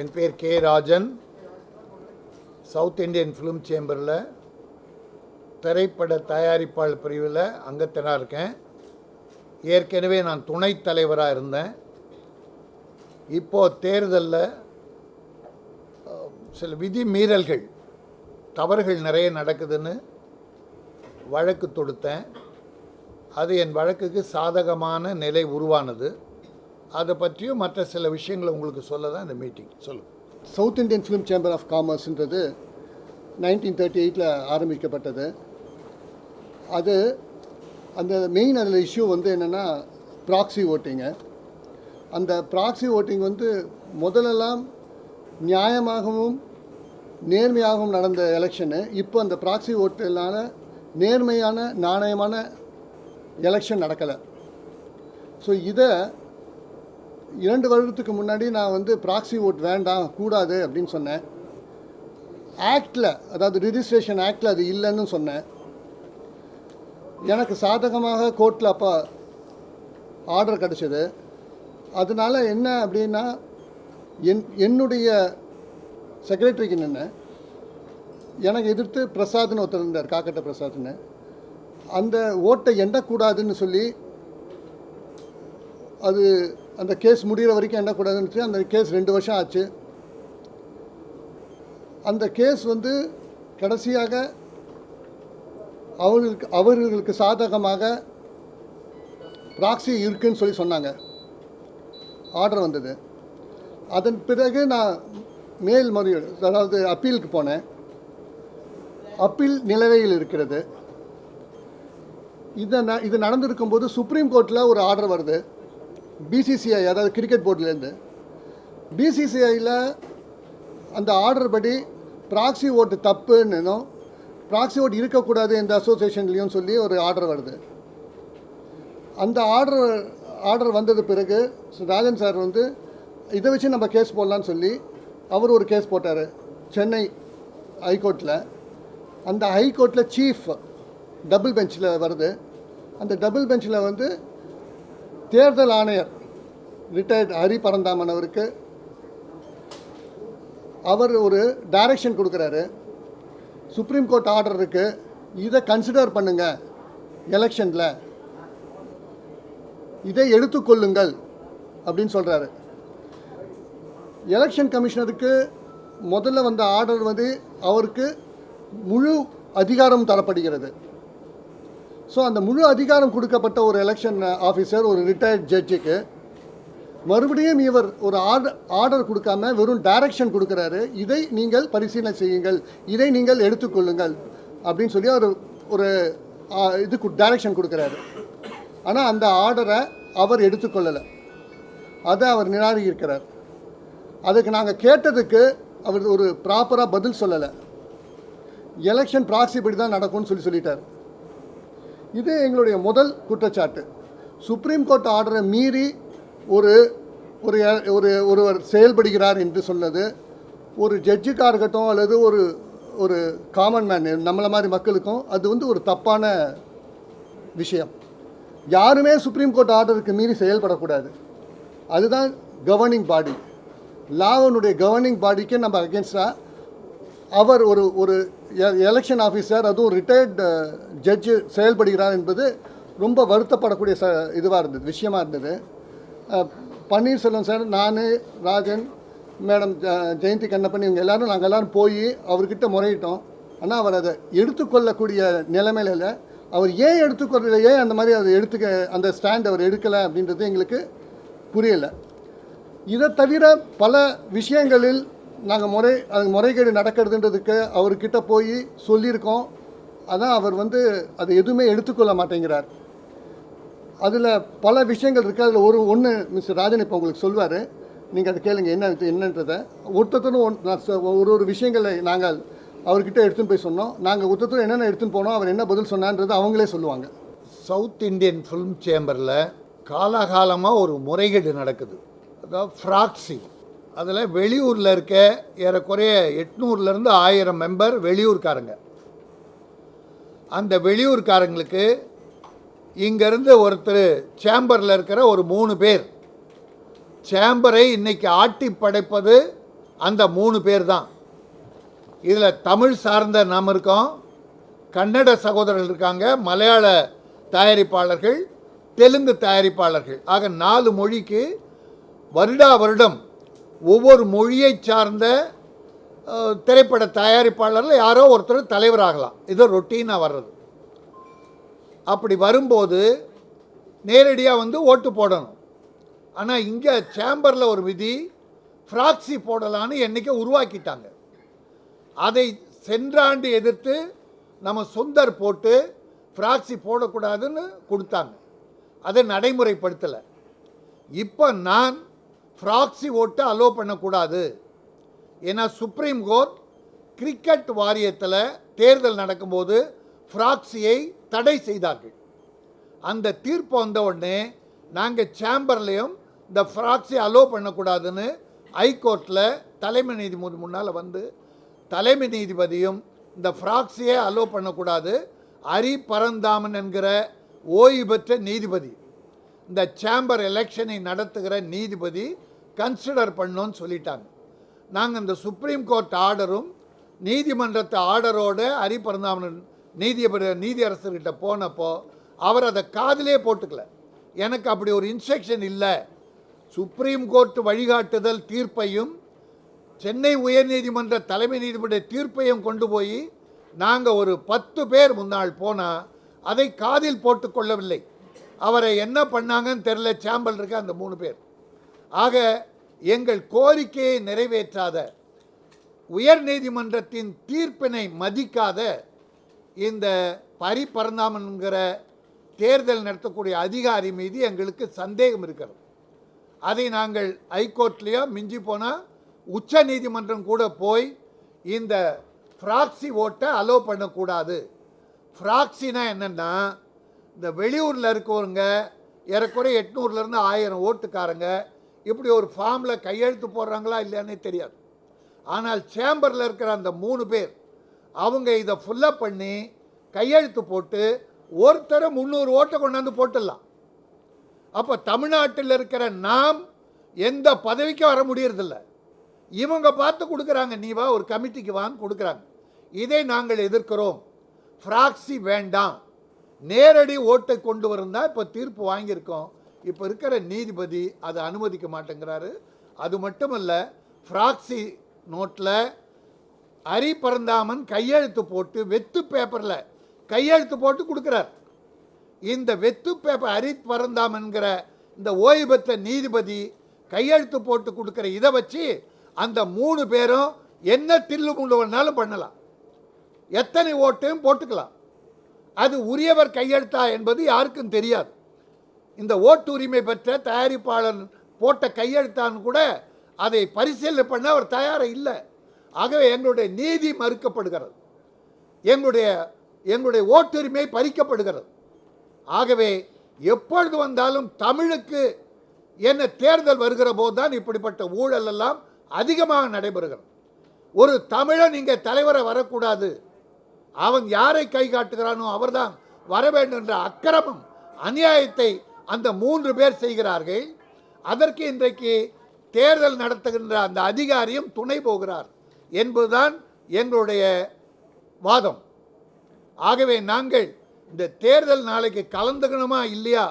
என் பேர் K Rajan. South Indian Film சேம்பரில் திரைப்பட தயாரிப்பாளர் பிரிவில் அங்கத்தினாக இருக்கேன். ஏற்கனவே நான் துணைத் தலைவராக இருந்தேன். இப்போது தேர்தலில் சில விதி மீறல்கள் தவறுகள் நிறைய நடக்குதுன்னு வழக்கு தொடுத்தேன். அது என் வழக்குக்கு சாதகமான நிலை உருவானது. அதை பற்றியும் மற்ற சில விஷயங்களை உங்களுக்கு சொல்ல தான் இந்த மீட்டிங் சொல்லுங்கள் South Indian Film Chamber of காமர்ஸ்ன்றது nineteen thirty எயிட்டில் ஆரம்பிக்கப்பட்டது. அது அந்த மெயின் அதில் இஷ்யூ வந்து என்னென்னா ப்ராக்ஸி ஓட்டிங்கு அந்த ப்ராக்ஸி ஓட்டிங் வந்து முதலெல்லாம் நியாயமாகவும் நேர்மையாகவும் நடந்த எலெக்ஷனு இப்போ அந்த ப்ராக்ஸி ஓட்டுனால நேர்மையான நாணயமான எலெக்ஷன் நடக்கலை. ஸோ இதை இரண்டு வருடத்துக்கு முன்னாடி நான் வந்து ப்ராக்ஸி ஓட் வேண்டாம் கூடாது அப்படின்னு சொன்னேன். ஆக்டில் அதாவது ரிஜிஸ்ட்ரேஷன் ஆக்டில் அது இல்லைன்னு சொன்னேன். எனக்கு சாதகமாக கோர்ட்டில் அப்போ ஆர்டர் கிடச்சிது. அதனால் என்ன அப்படின்னா என் என்னுடைய செக்ரட்டரிக்கு நின்று எனக்கு எதிர்த்து பிரசாத்னு ஒருத்தர் இருந்தார் காக்கட்ட பிரசாத்னு. அந்த ஓட்டை எண்ணக்கூடாதுன்னு சொல்லி அது அந்த கேஸ் முடிகிற வரைக்கும் எண்ணக்கூடாதுன்னு சொல்லி அந்த கேஸ் ரெண்டு வருஷம் ஆச்சு. அந்த கேஸ் வந்து கடைசியாக அவர்களுக்கு அவர்களுக்கு சாதகமாக ப்ராக்சி இருக்குன்னு சொல்லி சொன்னாங்க. ஆர்டர் வந்தது. அதன் பிறகு நான் மேல் முறையீடு அதாவது அப்பீலுக்கு போனேன். அப்பீல் நிலவையில் இருக்கிறது. இதை ந இது நடந்திருக்கும்போது சுப்ரீம் கோர்ட்டில் ஒரு ஆர்டர் வருது. பிசிசிஐ அதாவது கிரிக்கெட் போர்ட்லேருந்து. பிசிசிஐயில் அந்த ஆர்டர் படி ப்ராக்சி ஓட்டு தப்புன்னும் ப்ராக்ஸி ஓட்டு இருக்கக்கூடாது இந்த அசோசியேஷன்லேயும் சொல்லி ஒரு ஆர்டர் வருது. அந்த ஆர்டர் ஆர்டர் வந்தது பிறகு ராஜன் சார் வந்து இதை வச்சு நம்ம கேஸ் போடலான்னு சொல்லி அவர் ஒரு கேஸ் போட்டார் சென்னை ஹைகோர்ட்டில் அந்த ஹைகோர்ட்டில் சீஃப் டபுள் பெஞ்சில் வருது. அந்த டபுள் பெஞ்சில் வந்து தேர்தல் ஆணையர் ரிட்டையர்ட் ஹரி பரந்தாமன் அவருக்கு அவர் ஒரு டைரக்ஷன் கொடுக்குறாரு. சுப்ரீம் கோர்ட் ஆர்டர் இருக்குது இதை கன்சிடர் பண்ணுங்கள் எலெக்ஷனில் இதை எடுத்துக்கொள்ளுங்கள் அப்படின்னு சொல்கிறாரு எலெக்ஷன் கமிஷனருக்கு முதல்ல வந்த ஆர்டர் வந்து அவருக்கு முழு அதிகாரம் தரப்படுகிறது. ஸோ அந்த முழு அதிகாரம் கொடுக்கப்பட்ட ஒரு எலெக்ஷன் ஆஃபீஸர் uh, ஒரு ரிட்டையர்ட் ஜட்ஜுக்கு மறுபடியும் இவர் ஒரு ஆர்டர் ஆர்டர் கொடுக்காம வெறும் டைரக்ஷன் கொடுக்குறாரு. இதை நீங்கள் பரிசீலனை செய்யுங்கள். இதை நீங்கள் எடுத்துக்கொள்ளுங்கள். அப்படின்னு சொல்லி அவர் ஒரு uh, இதுக்கு இது டைரக்ஷன் கொடுக்குறாரு. ஆனால் அந்த ஆர்டரை அவர் எடுத்துக்கொள்ளலை. அதை அவர் நிராகரிக்கிறார். அதுக்கு நாங்கள் கேட்டதுக்கு அவர் ஒரு ப்ராப்பராக பதில் சொல்லலை. எலெக்ஷன் ப்ராக்ஸி படி தான் நடக்கும்னு சொல்லி சொல்லிட்டார். இது எங்களுடைய முதல் குற்றச்சாட்டு. சுப்ரீம் கோர்ட் ஆர்டரை மீறி ஒரு ஒரு ஒரு ஒருவர் செயல்படுகிறார் என்று சொன்னது ஒரு ஜட்ஜுக்காக இருக்கட்டும் அல்லது ஒரு ஒரு காமன் மேன் நம்மளை மாதிரி மக்களுக்கும் அது வந்து ஒரு தப்பான விஷயம். யாருமே சுப்ரீம் கோர்ட் ஆர்டருக்கு மீறி செயல்படக்கூடாது. அதுதான் கவர்னிங் பாடி லாவனுடைய கவர்னிங் பாடிக்கு நம்ம அகேன்ஸ்டாக அவர் ஒரு ஒரு e-, எலெக்ஷன் ஆஃபீஸர் அதுவும் ரிட்டையர்டு ஜட்ஜு uh, செயல்படுகிறார் என்பது ரொம்ப வருத்தப்படக்கூடிய ச இதுவாக இருந்தது விஷயமா இருந்தது. பன்னீர்செல்வம் சார் நான் ராஜன் மேடம் ஜெயந்தி கண்ணப்பன் இவங்க எல்லாரும் நாங்கள் எல்லாரும் போய் அவர்கிட்ட முறையிட்டோம். ஆனால் அவர் அதை எடுத்துக்கொள்ளக்கூடிய நிலைமையில இல்லை. அவர் ஏன் எடுத்துக்கொள்ள ஏன் அந்த மாதிரி அதை எடுத்துக்க அந்த ஸ்டாண்ட் அவர் எடுக்கலை அப்படின்றது எங்களுக்கு புரியலை. இதை தவிர பல விஷயங்களில் நாங்கள் முறை அது முறைகேடு நடக்கிறதுன்றதுக்கு அவர்கிட்ட போய் சொல்லியிருக்கோம். அதான் அவர் வந்து அதை எதுவுமே எடுத்துக்கொள்ள மாட்டேங்கிறார். அதில் பல விஷயங்கள் இருக்குது அதில் ஒரு ஒன்று மிஸ்டர் ராஜன் இப்போ உங்களுக்கு சொல்வார். நீங்கள் அதை கேளுங்க என்ன என்னன்றதை. ஒருத்தரும் ஒன் நான் சொ- ஒரு ஒரு விஷயங்களை நாங்கள் அவர்கிட்ட எடுத்துன்னு போய் சொன்னோம். நாங்கள் ஒருத்தரும் என்னென்ன எடுத்துன்னு போனோம் அவர் என்ன பதில் சொன்னான்றது அவங்களே சொல்லுவாங்க. சவுத் இந்தியன் ஃபிலிம் சேம்பரில் காலாகாலமாக ஒரு முறைகேடு நடக்குது. அதாவது ஃப்ராக்ஸி அதில் வெளியூரில் இருக்க ஏறக்குறைய எட்நூறுலேருந்து ஆயிரம் மெம்பர் வெளியூர்காரங்க. அந்த வெளியூர்காரங்களுக்கு இங்கேருந்து ஒருத்தர் சேம்பரில் இருக்கிற ஒரு மூணு பேர். சேம்பரை இன்னைக்கு ஆட்டி படைப்பது அந்த மூணு பேர் தான். இதில் தமிழ் சார்ந்த நாம் இருக்கோம். கன்னட சகோதரர்கள் இருக்காங்க. மலையாள தயாரிப்பாளர்கள் தெலுங்கு தயாரிப்பாளர்கள். ஆக நாலு மொழிக்கு வருடா வருடம் ஒவ்வொரு மொழியை சார்ந்த திரைப்பட தயாரிப்பாளரில் யாரோ ஒருத்தர் தலைவராகலாம். இது ரொட்டீனாக வர்றது. அப்படி வரும்போது நேரடியாக வந்து ஓட்டு போடணும். ஆனால் இங்கே சேம்பரில் ஒரு விதி ஃப்ராக்சி போடலான்னு என்றைக்கே உருவாக்கிட்டாங்க. அதை சென்றாண்டு எதிர்த்து நம்ம சுந்தர் போட்டு ஃப்ராக்சி போடக்கூடாதுன்னு கொடுத்தாங்க. அதை நடைமுறைப்படுத்தலை. இப்போ நான் ஃப்ராக்ஸி ஓட்டு அலோ பண்ணக்கூடாது. ஏன்னா சுப்ரீம் கோர்ட் கிரிக்கெட் வாரியத்தில் தேர்தல் நடக்கும்போது ஃப்ராக்ஸியை தடை செய்தார்கள். அந்த தீர்ப்பு வந்த உடனே நாங்கள் சேம்பர்லேயும் இந்த ஃப்ராக்ஸி அலோ பண்ணக்கூடாதுன்னு ஹைகோர்ட்டில் தலைமை நீதிபதி முன்னால் வந்து தலைமை நீதிபதியும் இந்த ஃப்ராக்ஸியை அலோ பண்ணக்கூடாது. ஹரி பரந்தாமன் என்கிற ஓய்வு பெற்ற நீதிபதி இந்த சேம்பர் எலெக்ஷனை நடத்துகிற நீதிபதி கன்சிடர் பண்ணோன்னு சொல்லிட்டாங்க. நாங்கள் இந்த சுப்ரீம் கோர்ட் ஆர்டரும் நீதிமன்றத்து ஆர்டரோட ஹரிபரந்தாமன் நீதிபதி நீதியரசர்கிட்ட போனப்போ அவர் அதை காதிலே போட்டுக்கல. எனக்கு அப்படி ஒரு இன்ஸ்ட்ரக்ஷன் இல்லை. சுப்ரீம் கோர்ட் வழிகாட்டுதல் தீர்ப்பையும் சென்னை உயர்நீதிமன்ற தலைமை நீதிபதி தீர்ப்பையும் கொண்டு போய் நாங்கள் ஒரு பத்து பேர் முன்னாள் போனால் அதை காதில் போட்டுக்கொள்ளவில்லை. அவரை என்ன பண்ணாங்கன்னு தெரில சாம்பல் இருக்க அந்த மூணு பேர். ஆக எங்கள் கோரிக்கையை நிறைவேற்றாத உயர் நீதிமன்றத்தின் தீர்ப்பினை மதிக்காத இந்த பரிபரந்தாமன்கிற தேர்தல் நடத்தக்கூடிய அதிகாரி மீது எங்களுக்கு சந்தேகம் இருக்கிறது. அதை நாங்கள் ஹைகோர்ட்லேயோ மிஞ்சி போனால் உச்ச நீதிமன்றம் கூட போய் இந்த ஃப்ராக்ஸி ஓட்டை அலோவ் பண்ணக்கூடாது. ஃப்ராக்சினா என்னென்னா இந்த வெளியூரில் இருக்கவங்க ஏறக்குறைய எட்நூறுலேருந்து ஆயிரம் ஓட்டுக்காரங்க இப்படி ஒரு ஃபார்மில் கையெழுத்து போடுறாங்களா இல்லையானே தெரியாது. ஆனால் சேம்பரில் இருக்கிற அந்த மூணு பேர் அவங்க இதை ஃபுல்லப் பண்ணி கையெழுத்து போட்டு ஒருத்தரை முந்நூறு ஓட்டை கொண்டாந்து போட்டுடலாம். அப்போ தமிழ்நாட்டில் இருக்கிற நாம் எந்த பதவிக்கும் வர முடியறதில்ல. இவங்க பார்த்து கொடுக்குறாங்க நீ வா ஒரு கமிட்டிக்கு வான்னு கொடுக்குறாங்க. இதை நாங்கள் எதிர்க்கிறோம். ஃப்ராக்ஸி வேண்டாம். நேரடி ஓட்டை கொண்டு வரும் தான் இப்போ தீர்ப்பு வாங்கியிருக்கோம். இப்போ இருக்கிற நீதிபதி அதை அனுமதிக்க மாட்டேங்கிறாரு. அது மட்டுமல்ல ஃப்ராக்ஸி நோட்டில் அரி பரந்தாமன் கையெழுத்து போட்டு வெத்து பேப்பரில் கையெழுத்து போட்டு கொடுக்குறார். இந்த வெத்து பேப்பர் அரி பரந்தாமன்கிற இந்த ஓய்வு பெற்ற நீதிபதி கையெழுத்து போட்டு கொடுக்குற இதை வச்சு அந்த மூணு பேரும் என்ன தில்லு முள்ளு வேணாலும் பண்ணலாம். எத்தனை ஓட்டையும் போட்டுக்கலாம். அது உரியவர் கையெழுத்தா என்பது யாருக்கும் தெரியாது. இந்த ஓட்டு உரிமை பெற்ற தயாரிப்பாளர் போட்ட கையெழுத்தான் கூட அதை பரிசீலனை பண்ண அவர் தயாராக இல்லை. ஆகவே எங்களுடைய நீதி மறுக்கப்படுகிறது. எங்களுடைய எங்களுடைய ஓட்டுரிமை பறிக்கப்படுகிறது. ஆகவே எப்பொழுது வந்தாலும் தமிழுக்கு என்ன தேர்தல் வருகிற போது தான் இப்படிப்பட்ட ஊழல் எல்லாம் அதிகமாக நடைபெறுகிறது. ஒரு தமிழன் இங்கே தலைவரை வரக்கூடாது. அவன் யாரை கை காட்டுகிறானோ அவர்தான். வர வேண்டும் என்ற அக்கிரமம் அநியாயத்தை அந்த மூன்று பேர் செய்கிறார்கள். அதற்கு இன்றைக்கு தேர்தல் நடத்துகின்ற அந்த அதிகாரியும் துணை போகிறார் என்பதுதான் எங்களுடைய வாதம். ஆகவே நாங்கள் இந்த தேர்தல் நாளைக்கு கலந்துக்கணுமா இல்லையா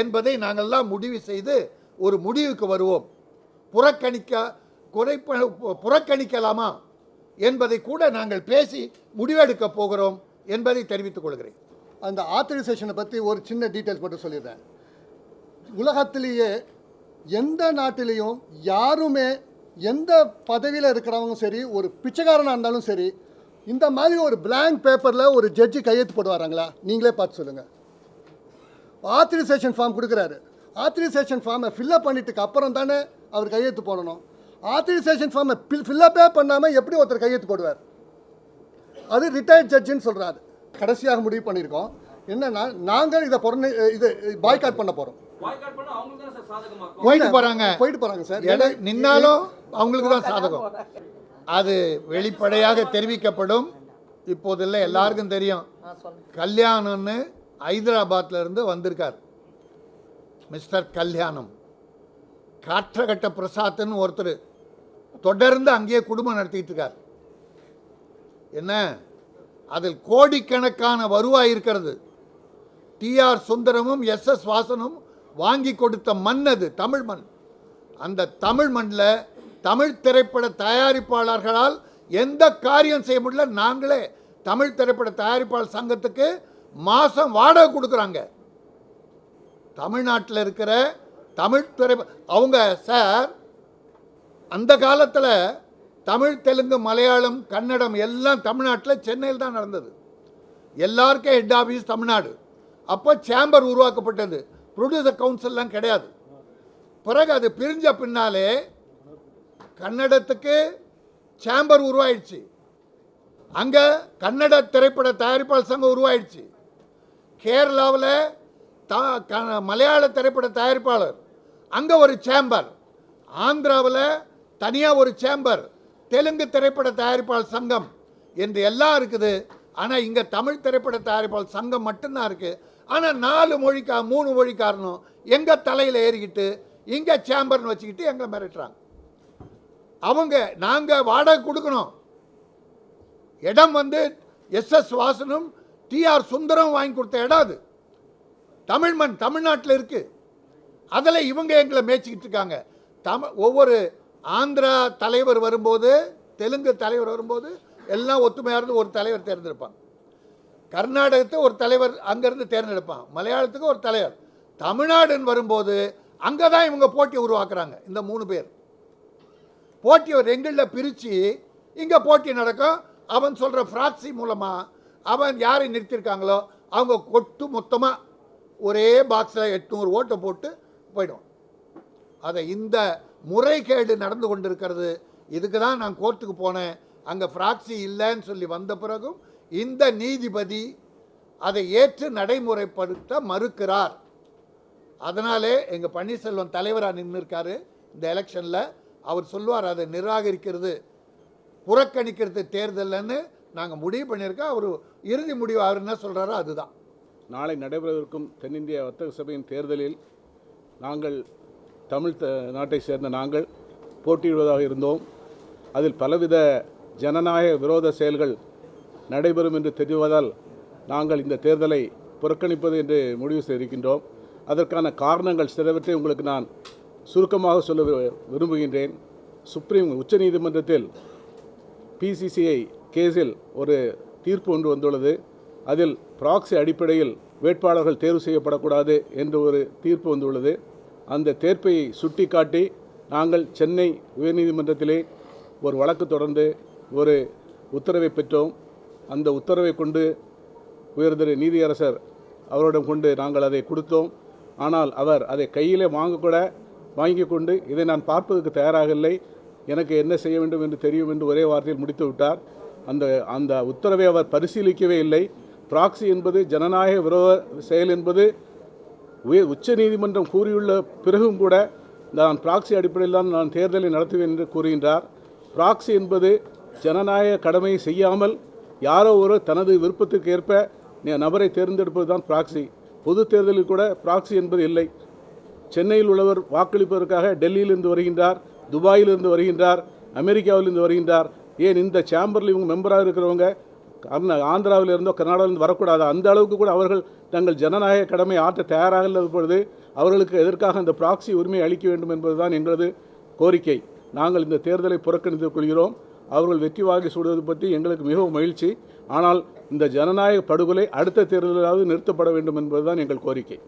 என்பதை நாங்கள்லாம் முடிவு செய்து ஒரு முடிவுக்கு வருவோம். புறக்கணிக்க குறைப்ப புறக்கணிக்கலாமா என்பதை கூட நாங்கள் பேசி முடிவெடுக்க போகிறோம் என்பதை தெரிவித்துக் கொள்கிறேன். அந்த ஆத்தரைசேஷனை பற்றி ஒரு சின்ன டீட்டெயில்ஸ் மட்டும் சொல்லிடுறேன். உலகத்திலேயே எந்த நாட்டிலையும் யாருமே எந்த பதவியில் இருக்கிறவங்க சரி ஒரு பிச்சைக்காரனாக இருந்தாலும் சரி இந்த மாதிரி ஒரு பிளாங்க் பேப்பரில் ஒரு ஜட்ஜி கையெழுத்து போடுவாராங்களா? நீங்களே பார்த்து சொல்லுங்கள் ஆத்தரைசேஷன் ஃபார்ம் கொடுக்குறாரு. ஆத்தரைசேஷன் ஃபார்மை ஃபில்லப் பண்ணிட்டுக்கு அப்புறம் தானே அவர் கையெழுத்து போடணும். ஆத்தரைசேஷன் ஃபார்மை ஃபில்லப்பே பண்ணாமல் எப்படி ஒருத்தர் கையெழுத்து போடுவார்? அது ரிட்டையர்ட் ஜட்ஜின்னு சொல்கிறாரு கடைசியாக முடிவு பண்ணியிருக்கோம். என்னன்னா நாங்கள் இதை பொறணை இது பாய்காட் பண்ண போகிறோம் பாய்காட் பண்ணா அவங்களுக்கு தான் சார் சாதகமா இருக்கும்? போயிட்டு போறாங்க. போயிட்டு போகிறாங்க சார். எடை நின்னாலும் அவங்களுக்கு தான் சாதகம். அது வெளிப்படையாக தெரிவிக்கப்படும். இப்போதில்லை எல்லாருக்கும் தெரியும். கல்யாணம்னு ஹைதராபாத்ல இருந்து வந்திருக்கார். மிஸ்டர் கல்யாணம். காற்றகட்ட பிரசாத்னு ஒருத்தர் தொடர்ந்து அங்கேயே குடும்பம் நடத்திட்டு இருக்கார் என்ன? அதில் கோடிக்கணக்கான வருவாய் இருக்கிறது. டிஆர் சுந்தரமும் எஸ் எஸ் வாசனும் வாங்கி கொடுத்த மண் அது தமிழ் மண். அந்த தமிழ் மண்ணில் தமிழ் திரைப்பட தயாரிப்பாளர்களால் எந்த காரியம் செய்ய முடியல நாங்களே தமிழ் திரைப்பட தயாரிப்பாளர் சங்கத்துக்கு மாதம் வாடகை கொடுக்குறாங்க. தமிழ்நாட்டில் இருக்கிற தமிழ் திரை அவங்க சார் அந்த காலத்தில் தமிழ் தெலுங்கு மலையாளம் கன்னடம் எல்லாம் தமிழ்நாட்டில் சென்னையில் தான் நடந்தது. எல்லாருக்கும் ஹெட் ஆஃபீஸ் தமிழ்நாடு. அப்போ சேம்பர் உருவாக்கப்பட்டது. ப்ரொடியூசர் கவுன்சில்லாம் கிடையாது. பிறகு அது பிரிஞ்ச பின்னாலே கன்னடத்துக்கு சேம்பர் உருவாயிடுச்சு. அங்கே கன்னட திரைப்பட தயாரிப்பாளர் சங்கம் உருவாயிடுச்சு. கேரளாவில் த க- மலையாள திரைப்பட தயாரிப்பாளர். அங்கே ஒரு சேம்பர் ஆந்திராவில் தனியாக ஒரு சேம்பர் தெலுங்கு திரைப்பட தயாரிப்பாளர் சங்கம் என்று எல்லாம் இருக்குது. ஆனால் இங்கே தமிழ் திரைப்பட தயாரிப்பாளர் சங்கம் மட்டும்தான் இருக்குது ஆனால் நாலு மொழிக்கா மூணு மொழிக்காரனும் எங்கள் தலையில் ஏறிக்கிட்டு இங்கே சேம்பர்னு வச்சுக்கிட்டு எங்களை மிரட்டுறாங்க. அவங்க நாங்கள் வாடகை கொடுக்கணும். இடம் வந்து எஸ்எஸ் வாசனும் டிஆர் சுந்தரம் வாங்கி கொடுத்த இடம் அது. தமிழ் மண் தமிழ்நாட்டில் இருக்குது அதில் இவங்க எங்களை மேய்ச்சிக்கிட்டு இருக்காங்க. தமிழ் ஒவ்வொரு ஆந்திரா தலைவர் வரும்போது தெலுங்கு தலைவர் வரும்போது எல்லாம் ஒத்துமையாக இருந்து ஒரு தலைவர் தேர்ந்தெடுப்பாங்க. கர்நாடகத்தை ஒரு தலைவர் அங்கேருந்து தேர்ந்தெடுப்பான். மலையாளத்துக்கு ஒரு தலைவர். தமிழ்நாடுன்னு வரும்போது அங்கே தான் இவங்க போட்டி உருவாக்குறாங்க இந்த மூணு பேர். போட்டி ஒரு பிரித்து இங்கே போட்டி நடக்கும். அவன் சொல்கிற ஃப்ராக்சி மூலமாக அவன் யாரை நிறுத்தியிருக்காங்களோ அவங்க கொட்டு மொத்தமாக ஒரே பாக்ஸில் எட்நூறு ஓட்டை போட்டு போயிடும். அதை இந்த முறைகேடு நடந்து கொண்டிருக்கிறது. இதுக்கு தான் நான் கோர்ட்டுக்கு போனேன். அங்கே ஃப்ராக்சி இல்லைன்னு சொல்லி வந்த பிறகும் இந்த நீதிபதி அதை ஏற்று நடைமுறைப்படுத்த மறுக்கிறார். அதனாலே எங்கள் பன்னீர்செல்வம் தலைவராக நின்று இருக்காரு இந்த எலெக்ஷனில் அவர் சொல்லுவார் அதை நிராகரிக்கிறது புறக்கணிக்கிறது தேர்தல்னு நாங்கள் முடிவு பண்ணியிருக்கோம். அவர் இறுதி முடிவு அவர் என்ன சொல்கிறாரோ அதுதான். நாளை நடைபெறவிருக்கும் தென்னிந்திய வர்த்தக சபையின் தேர்தலில் நாங்கள் தமிழ் த- நாட்டை சேர்ந்த நாங்கள் போட்டியிடுவதாக இருந்தோம். அதில் பலவித ஜனநாயக விரோத செயல்கள் நடைபெறும் என்று தெரிவதால் நாங்கள் இந்த தேர்தலை புறக்கணிப்பது என்று முடிவு செய்திருக்கின்றோம். அதற்கான காரணங்கள் சிலவற்றை உங்களுக்கு நான் சுருக்கமாக சொல்ல விரும்புகின்றேன். சுப்ரீம் உச்சநீதிமன்றத்தில் பிசிசிஐ கேஸில் ஒரு தீர்ப்பு ஒன்று வந்துள்ளது. அதில் பிராக்சி அடிப்படையில் வேட்பாளர்கள் தேர்வு செய்யப்படக்கூடாது என்று ஒரு தீர்ப்பு வந்துள்ளது. அந்த தீர்ப்பை சுட்டிக்காட்டி நாங்கள் சென்னை உயர்நீதிமன்றத்திலே ஒரு வழக்கு தொடர்ந்து ஒரு உத்தரவை பெற்றோம். அந்த உத்தரவை கொண்டு உயர்திரு நீதியரசர் அவரிடம் கொண்டு நாங்கள் அதை கொடுத்தோம். ஆனால் அவர் அதை கையிலே வாங்கக்கூட வாங்கி கொண்டு இதை நான் பார்ப்பதற்கு தயாராக இல்லை எனக்கு என்ன செய்ய வேண்டும் என்று தெரியும் என்று ஒரே வார்த்தையில் முடித்து விட்டார். அந்த அந்த உத்தரவை அவர் பரிசீலிக்கவே இல்லை. பிராக்சி என்பது ஜனநாயக விரோத செயல் என்பது உயர் உச்ச நீதிமன்றம் கூறியுள்ள பிறகும் கூட நான் பிராக்சி அடிப்படையில் தான் நான் தேர்தலை நடத்துவேன் என்று கூறுகின்றார். பிராக்சி என்பது ஜனநாயக கடமையை செய்யாமல் யாரோ ஒரு தனது விருப்பத்துக்கு ஏற்ப நபரை தேர்ந்தெடுப்பது தான் ப்ராக்ஸி பொது தேர்தலில் கூட ப்ராக்ஸி என்பது இல்லை. சென்னையில் உள்ளவர் வாக்களிப்பதற்காக டெல்லியிலிருந்து வருகின்றார் துபாயிலிருந்து வருகின்றார் அமெரிக்காவிலிருந்து வருகின்றார். ஏன் இந்த சேம்பரில் இவங்க மெம்பராக இருக்கிறவங்க? கர்நா ஆந்திராவில் இருந்தோ கர்நாடகாவிலிருந்து வரக்கூடாது? அந்த அளவுக்கு கூட அவர்கள் தங்கள் ஜனநாயக கடமை ஆற்ற தயாராக இல்லாத பொழுது அவர்களுக்கு எதற்காக அந்த ப்ராக்ஸி உரிமை அளிக்க வேண்டும் என்பதுதான் எங்களது கோரிக்கை. நாங்கள் இந்த தேர்தலை புறக்கணித்துக் கொள்கிறோம். அவர்கள் வெற்றி வாங்கி சூடுவது பற்றி எங்களுக்கு மிகவும் மகிழ்ச்சி. ஆனால் இந்த ஜனநாயக படுகொலை அடுத்த தேர்தலாவது நிறுத்தப்பட வேண்டும் என்பதுதான் எங்கள் கோரிக்கை.